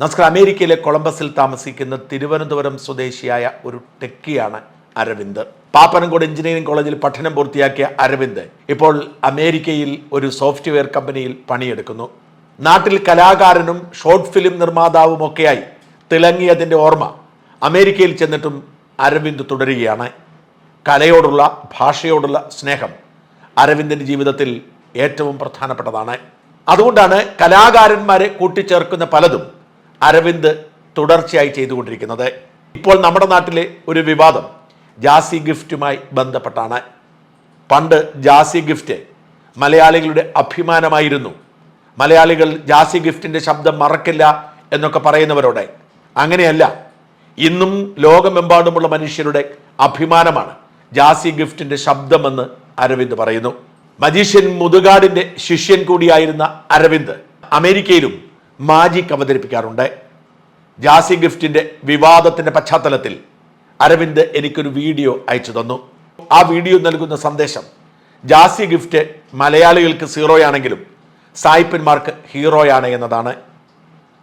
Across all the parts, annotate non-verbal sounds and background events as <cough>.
നമസ്കാരം. അമേരിക്കയിലെ കൊളംബസിൽ താമസിക്കുന്ന തിരുവനന്തപുരം സ്വദേശിയായ ഒരു ടെക്കിയാണ് അരവിന്ദ്. പാപ്പനംകോട് എഞ്ചിനീയറിംഗ് കോളേജിൽ പഠനം പൂർത്തിയാക്കിയ അരവിന്ദ് ഇപ്പോൾ അമേരിക്കയിൽ ഒരു സോഫ്റ്റ്വെയർ കമ്പനിയിൽ പണിയെടുക്കുന്നു. നാട്ടിൽ കലാകാരനും ഷോർട്ട് ഫിലിം നിർമ്മാതാവും ഒക്കെയായി തിളങ്ങിയതിന്റെ ഓർമ്മ അമേരിക്കയിൽ ചെന്നിട്ടും അരവിന്ദ് തുടരുകയാണ്. കലയോടുള്ള ഭാഷയോടുള്ള സ്നേഹം അരവിന്ദിന്റെ ജീവിതത്തിൽ ഏറ്റവും പ്രധാനപ്പെട്ടതാണ്. അതുകൊണ്ടാണ് കലാകാരന്മാരെ കൂട്ടിച്ചേർക്കുന്ന പലതും അരവിന്ദ് തുടർച്ചയായി ചെയ്തുകൊണ്ടിരിക്കുന്നത്. ഇപ്പോൾ നമ്മുടെ നാട്ടിലെ ഒരു വിവാദം ജാസി ഗിഫ്റ്റുമായി ബന്ധപ്പെട്ടാണ്. പണ്ട് ജാസി ഗിഫ്റ്റ് മലയാളികളുടെ അഭിമാനമായിരുന്നു. മലയാളികൾ ജാസി ഗിഫ്റ്റിന്റെ ശബ്ദം മറക്കില്ല എന്നൊക്കെ പറയുന്നവരോടെ അങ്ങനെയല്ല ഇന്നും ലോകമെമ്പാടുമുള്ള മനുഷ്യരുടെ അഭിമാനമാണ് ജാസി ഗിഫ്റ്റിന്റെ ശബ്ദമെന്ന് അരവിന്ദ് പറയുന്നു. മജീഷ്യൻ മുതുകാടിന്റെ ശിഷ്യൻ കൂടിയായിരുന്ന അരവിന്ദ് അമേരിക്കയിലും മാജിക് അവതരിപ്പിക്കാറുണ്ട്. ജാസി ഗിഫ്റ്റിന്റെ വിവാദത്തിന്റെ പശ്ചാത്തലത്തിൽ അരവിന്ദ് എനിക്കൊരു വീഡിയോ അയച്ചു തന്നു. ആ വീഡിയോ നൽകുന്ന സന്ദേശം ജാസി ഗിഫ്റ്റ് മലയാളികൾക്ക് സീറോയാണെങ്കിലും സായിപ്പന്മാർക്ക് ഹീറോയാണ് എന്നതാണ്.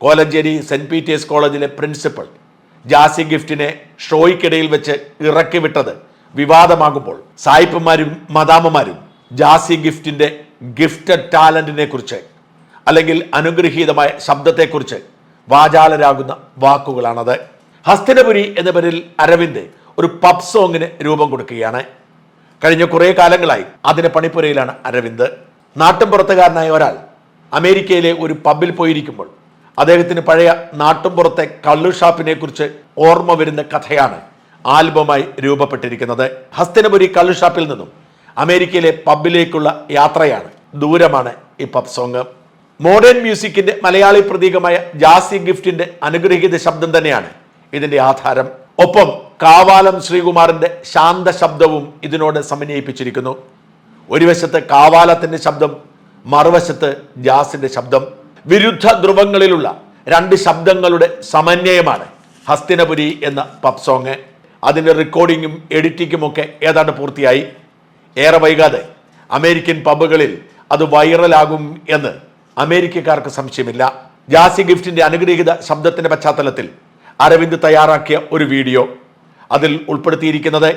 കോലഞ്ചേരി സെന്റ് പീറ്റേഴ്സ് കോളേജിലെ പ്രിൻസിപ്പൽ ജാസി ഗിഫ്റ്റിനെ ഷോയ്ക്കിടയിൽ വെച്ച് ഇറക്കി വിട്ടത് വിവാദമാകുമ്പോൾ സായിപ്പന്മാരും മദാമമാരും ജാസി ഗിഫ്റ്റിന്റെ ഗിഫ്റ്റഡ് ടാലന്റിനെ കുറിച്ച് അല്ലെങ്കിൽ അനുഗ്രഹീതമായ ശബ്ദത്തെക്കുറിച്ച് വാചാലരാകുന്ന വാക്കുകളാണത്. ഹസ്തിനപുരി എന്ന പേരിൽ അരവിന്ദ് ഒരു പബ് സോങ്ങിന് രൂപം കൊടുക്കുകയാണ്. കഴിഞ്ഞ കുറേ കാലങ്ങളായി അതിന് പണിപ്പുരയിലാണ് അരവിന്ദ്. നാട്ടിൻപുറത്തുകാരനായ ഒരാൾ അമേരിക്കയിലെ ഒരു പബ്ബിൽ പോയിരിക്കുമ്പോൾ അദ്ദേഹത്തിന് പഴയ നാട്ടുംപുറത്തെ കള്ളു ഷാപ്പിനെ കുറിച്ച് ഓർമ്മ വരുന്ന കഥയാണ് ആൽബമായി രൂപപ്പെട്ടിരിക്കുന്നത്. ഹസ്തിനപുരി കള്ളു ഷാപ്പിൽ നിന്നും അമേരിക്കയിലെ പബ്ബിലേക്കുള്ള യാത്രയാണ് ദൂരമാണ് ഈ പബ് സോങ്. മോഡേൺ മ്യൂസിക്കിന്റെ മലയാളി പ്രതീകമായ ജാസി ഗിഫ്റ്റിന്റെ അനുഗ്രഹീത ശബ്ദം തന്നെയാണ് ഇതിന്റെ ആധാരം. ഒപ്പം കാവാലം ശ്രീകുമാറിന്റെ ശാന്ത ശബ്ദവും ഇതിനോട് സമന്വയിപ്പിച്ചിരിക്കുന്നു. ഒരു വശത്ത് കാവാലത്തിന്റെ ശബ്ദം മറുവശത്ത് ജാസിന്റെ ശബ്ദം. വിരുദ്ധ ധ്രുവങ്ങളിലുള്ള രണ്ട് ശബ്ദങ്ങളുടെ സമന്വയമാണ് ഹസ്തിനപുരി എന്ന പബ് സോങ്. അതിന്റെ റെക്കോർഡിങ്ങും എഡിറ്റിങ്ങും ഒക്കെ ഏതാണ്ട് പൂർത്തിയായി. ഏറെ വൈകാതെ അമേരിക്കൻ പബ്ബുകളിൽ അത് വൈറലാകും എന്ന് അമേരിക്കക്കാർക്ക് സംശയമില്ല. ജാസി ഗിഫ്റ്റിന്റെ അനുഗ്രഹീത ശബ്ദത്തിന്റെ പശ്ചാത്തലത്തിൽ അരവിന്ദ് തയ്യാറാക്കിയ ഒരു വീഡിയോ അതിൽ ഉൾപ്പെടുത്തിയിരിക്കുന്നത്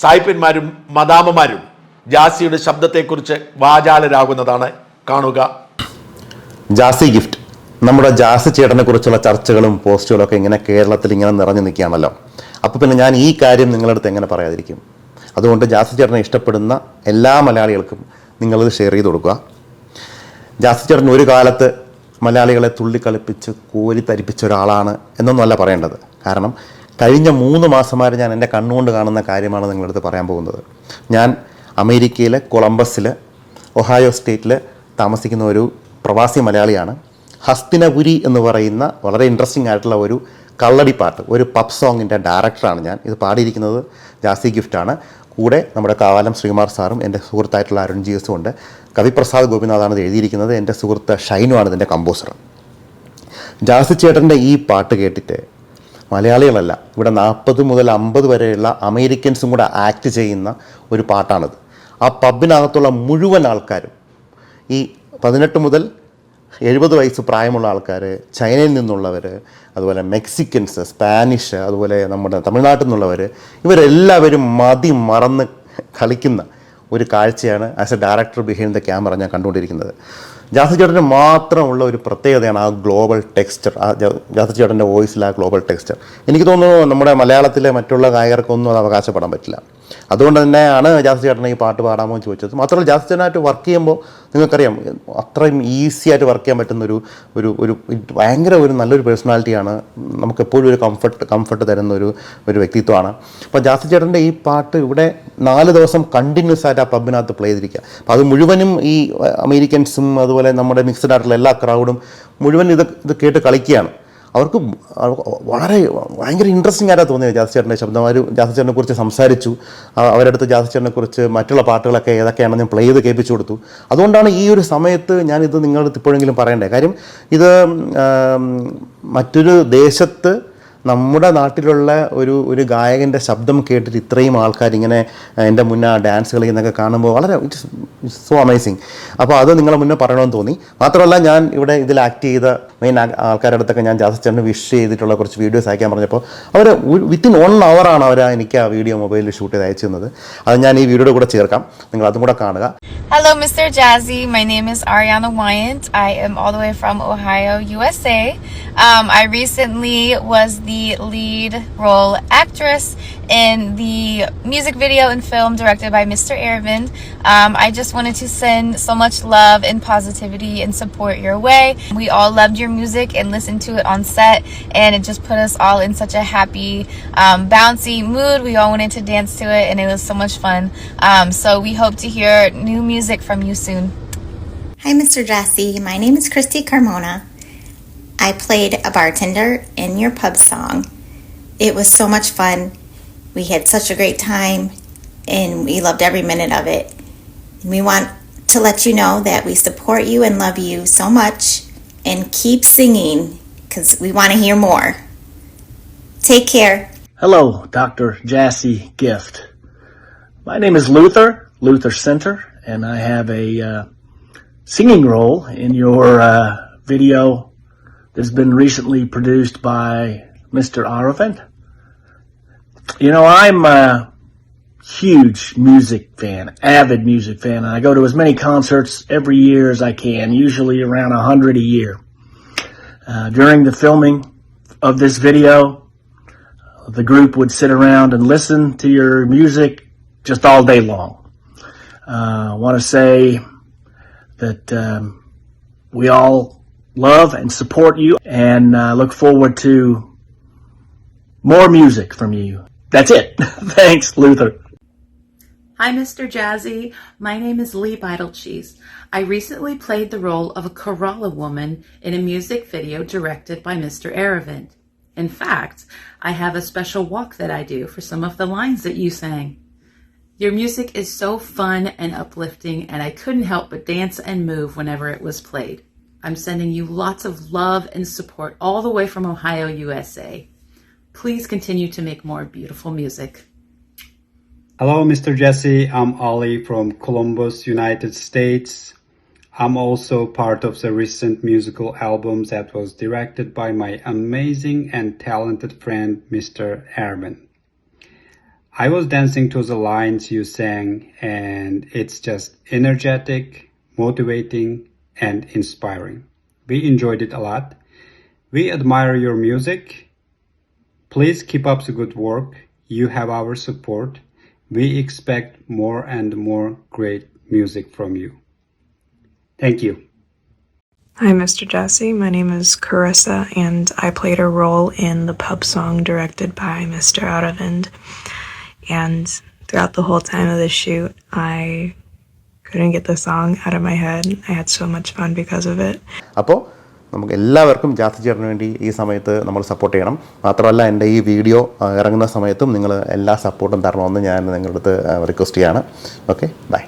സായിപ്പന്മാരും മദാമമാരും ജാസിയുടെ ശബ്ദത്തെക്കുറിച്ച് വാചാലരാകുന്നതാണ്. കാണുക. ജാസി ഗിഫ്റ്റ്. നമ്മുടെ ജാസി ചേട്ടനെ കുറിച്ചുള്ള ചർച്ചകളും പോസ്റ്റുകളും ഒക്കെ ഇങ്ങനെ കേരളത്തിൽ ഇങ്ങനെ നിറഞ്ഞു നിൽക്കുകയാണല്ലോ. അപ്പോൾ പിന്നെ ഞാൻ ഈ കാര്യം നിങ്ങളുടെ അടുത്ത് എങ്ങനെ പറയാതിരിക്കും? അതുകൊണ്ട് ജാസി ചേട്ടനെ ഇഷ്ടപ്പെടുന്ന എല്ലാ മലയാളികൾക്കും നിങ്ങളത് ഷെയർ ചെയ്ത് കൊടുക്കുക. ജാസി ചേട്ടൻ ഒരു കാലത്ത് മലയാളികളെ തുള്ളിക്കളിപ്പിച്ച് കോരി തരിപ്പിച്ച ഒരാളാണ് എന്നൊന്നുമല്ല പറയേണ്ടത്. കാരണം കഴിഞ്ഞ മൂന്ന് മാസം മാസമായിട്ട് ഞാൻ എന്റെ കണ്ണുകൊണ്ട് കാണുന്ന കാര്യമാണ് നിങ്ങളടുത്ത് പറയാൻ പോകുന്നത്. ഞാൻ അമേരിക്കയിലെ കൊളംബസിൽ ഒഹായോ സ്റ്റേറ്റിൽ താമസിക്കുന്ന ഒരു പ്രവാസി മലയാളിയാണ്. ഹസ്തിനപുരി എന്ന് പറയുന്ന വളരെ ഇൻട്രസ്റ്റിംഗ് ആയിട്ടുള്ള ഒരു കള്ളടി പാട്ട് ഒരു പബ് സോങ്ങിന്റെ ഡയറക്ടറാണ് ഞാൻ. ഇത് പാടിയിരിക്കുന്നത് ജാസി ഗിഫ്റ്റാണ് കൂടെ നമ്മുടെ കാവാലം ശ്രീകുമാർ സാറും എന്റെ സുഹൃത്തായിട്ടുള്ള അരുൺ ജി എസും ഉണ്ട്. കവിപ്രസാദ് ഗോപിനാഥാണ് ഇത് എഴുതിയിരിക്കുന്നത്. എന്റെ സുഹൃത്ത് ആണ് ഇതിന്റെ കമ്പോസർ ജാസി ചേട്ടന്റെ ഈ പാട്ട് കേട്ടിട്ട് മലയാളികളല്ല ഇവിടെ നാൽപ്പത് മുതൽ അമ്പത് വരെയുള്ള അമേരിക്കൻസും കൂടെ ആക്ട് ചെയ്യുന്ന ഒരു പാട്ടാണിത്. ആ പബ്ബിനകത്തുള്ള മുഴുവൻ ആൾക്കാരും ഈ പതിനെട്ട് മുതൽ എഴുപത് വയസ്സ് പ്രായമുള്ള ആൾക്കാർ ചൈനയിൽ നിന്നുള്ളവർ അതുപോലെ മെക്സിക്കൻസ് സ്പാനിഷ് അതുപോലെ നമ്മുടെ തമിഴ്നാട്ടിൽ നിന്നുള്ളവർ ഇവരെല്ലാവരും മതി മറന്ന് കളിക്കുന്ന ഒരു കാഴ്ചയാണ് as a director behind the camera ഞാൻ കണ്ടുകൊണ്ടിരിക്കുന്നത്. ജാസി ചേട്ടന് മാത്രമുള്ള ഒരു പ്രത്യേകതയാണ് ആ ഗ്ലോബൽ ടെക്സ്ചർ ആ ജാസി ചേട്ടന്റെ വോയിസിൽ ആ ഗ്ലോബൽ ടെക്സ്ചർ എനിക്ക് തോന്നുന്നു നമ്മുടെ മലയാളത്തിലെ മറ്റുള്ള ഗായകർക്കൊന്നും അത് അവകാശപ്പെടാൻ പറ്റില്ല. അതുകൊണ്ട് തന്നെയാണ് ജാസി ചേട്ടനെ ഈ പാട്ട് പാടാമോ എന്ന് ചോദിച്ചത്. മാത്രമല്ല ജാസി ചേട്ടനായിട്ട് വർക്ക് ചെയ്യുമ്പോൾ നിങ്ങൾക്കറിയാം അത്രയും ഈസി ആയിട്ട് വർക്ക് ചെയ്യാൻ പറ്റുന്ന ഒരു ഒരു ഒരു ഭയങ്കര ഒരു നല്ലൊരു പേഴ്സണാലിറ്റിയാണ് നമുക്ക് എപ്പോഴും ഒരു കംഫർട്ട് കംഫർട്ട് തരുന്ന ഒരു ഒരു വ്യക്തിത്വമാണ്. അപ്പോൾ ജാസി ചേട്ടന്റെ ഈ പാട്ട് ഇവിടെ നാല് ദിവസം കണ്ടിന്യൂസ് ആയിട്ട് ആ പബ്ബിനകത്ത് പ്ലേ ചെയ്തിരിക്കുക. അപ്പോൾ അത് മുഴുവനും ഈ അമേരിക്കൻസും അതുപോലെ നമ്മുടെ മിക്സഡ് ആയിട്ടുള്ള എല്ലാ ക്രൗഡും മുഴുവൻ ഇത് ഇത് കേട്ട് കളിക്കുകയാണ്. അവർക്ക് വളരെ ഭയങ്കര ഇൻട്രസ്റ്റിംഗ് ആയിട്ടാണ് തോന്നിയത് ജാസ് ചേട്ടന്റെ ശബ്ദം അവർ ജാസ് ചേട്ടനെ കുറിച്ച് സംസാരിച്ചു. അവരടുത്ത് ജാസ് ചേട്ടനെ കുറിച്ച് മറ്റുള്ള പാട്ടുകളൊക്കെ ഏതൊക്കെയാണെന്ന് ഞാൻ പ്ലേ ചെയ്ത് കേൾപ്പിച്ചു കൊടുത്തു. അതുകൊണ്ടാണ് ഈ ഒരു സമയത്ത് ഞാനിത് നിങ്ങളടുത്ത് ഇപ്പോഴെങ്കിലും പറയണ്ടേ കാര്യം ഇത് മറ്റൊരു ദേശത്ത് നമ്മുടെ നാട്ടിലുള്ള ഒരു ഒരു ഗായകന്റെ ശബ്ദം കേട്ടിട്ട് ഇത്രയും ആൾക്കാർ ഇങ്ങനെ എന്റെ മുന്നേ ഡാൻസ് കളിക്കുന്നൊക്കെ കാണുമ്പോൾ വളരെ ഇറ്റ്സ് സോ അമേസിങ് അപ്പോൾ അത് നിങ്ങളെ മുന്നേ പറയണമെന്ന് തോന്നി. മാത്രമല്ല ഞാൻ ഇവിടെ ഇതിൽ ആക്ട് ചെയ്ത മെയിൻ ആൾക്കാരുടെ അടുത്തൊക്കെ ഞാൻ ജാസി ചേട്ടന് വിഷ് ചെയ്തിട്ടുള്ള കുറച്ച് വീഡിയോസ് അയക്കാൻ പറഞ്ഞപ്പോൾ അവർ വിത്തിൻ വൺ ആണ് അവർ എനിക്ക് ആ വീഡിയോ മൊബൈലിൽ ഷൂട്ട് ചെയ്ത് അയച്ചു തന്നത്. അത് ഞാൻ ഈ വീഡിയോ കൂടെ ചേർക്കാം. നിങ്ങൾ അതും കൂടെ കാണുക. Hello mister Jassie my name is Ariana Wayans I'm all the way from Ohio U S A I recent was the lead role actress in the music video and film directed by Mr. Aravind. Um, I just wanted to send so much love and positivity and support your way. We all loved your music and listened to it on set, and it just put us all in such a happy, um, bouncy mood. We all wanted to dance to it, and it was so much fun. Um, so we hope to hear new music from you soon. Hi, Mr. Jassy. My name is Christy Carmona. I played a bartender in your pub song. It was so much fun. We had such a great time and we loved every minute of it. We want to let you know that we support you and love you so much and keep singing because we want to hear more. Take care. Hello, Dr. Jassy Gift. My name is Luther, Luther Center, and I have a uh, singing role in your uh, video that's been recently produced by Mr. Aravind. You know, I'm a huge music fan, avid music fan, and I go to as many concerts every year as I can, usually around a hundred a year. Uh, during the filming of this video, the group would sit around and listen to your music just all day long. Uh, I want to say that um, we all love and support you and uh, look forward to more music from you. That's it. <laughs> Thanks, Luther. Hi, Mr. Jazzy. My name is Lee Cheese. I recently played the role of a Kerala woman in a music video directed by Mr. Aravind. In fact, I have a special walk that I do for some of the lines that you sang. Your music is so fun and uplifting, and I couldn't help but dance and move whenever it was played. I'm sending you lots of love and support all the way from Ohio, USA. Please continue to make more beautiful music. Hello, Mr. Jesse. I'm Ali from Columbus, United States. I'm also part of the recent musical album that was directed by my amazing and talented friend, Mr. Airman. I was dancing to the lines you sang, and it's just energetic, motivating, and inspiring. We enjoyed it a lot. We admire your music. Please keep up the good work. You have our support. We expect more and more great music from you. Thank you. Hi, Mr. Jesse. My name is Carissa, and I played a role in the pub song directed by Mr. Aravind. And throughout the whole time of the shoot, I couldn't get the song out of my head. I had so much fun because of it. Apo? നമുക്ക് എല്ലാവർക്കും ജാതി ചേട്ടന് വേണ്ടി ഈ സമയത്ത് നമ്മൾ support ചെയ്യണം. മാത്രമല്ല എന്റെ ഈ വീഡിയോ ഇറങ്ങുന്ന സമയത്തും നിങ്ങൾ എല്ലാ സപ്പോർട്ടും തരണമെന്ന് ഞാൻ നിങ്ങളുടെ അടുത്ത് റിക്വസ്റ്റ് ചെയ്യാണ്. Okay bye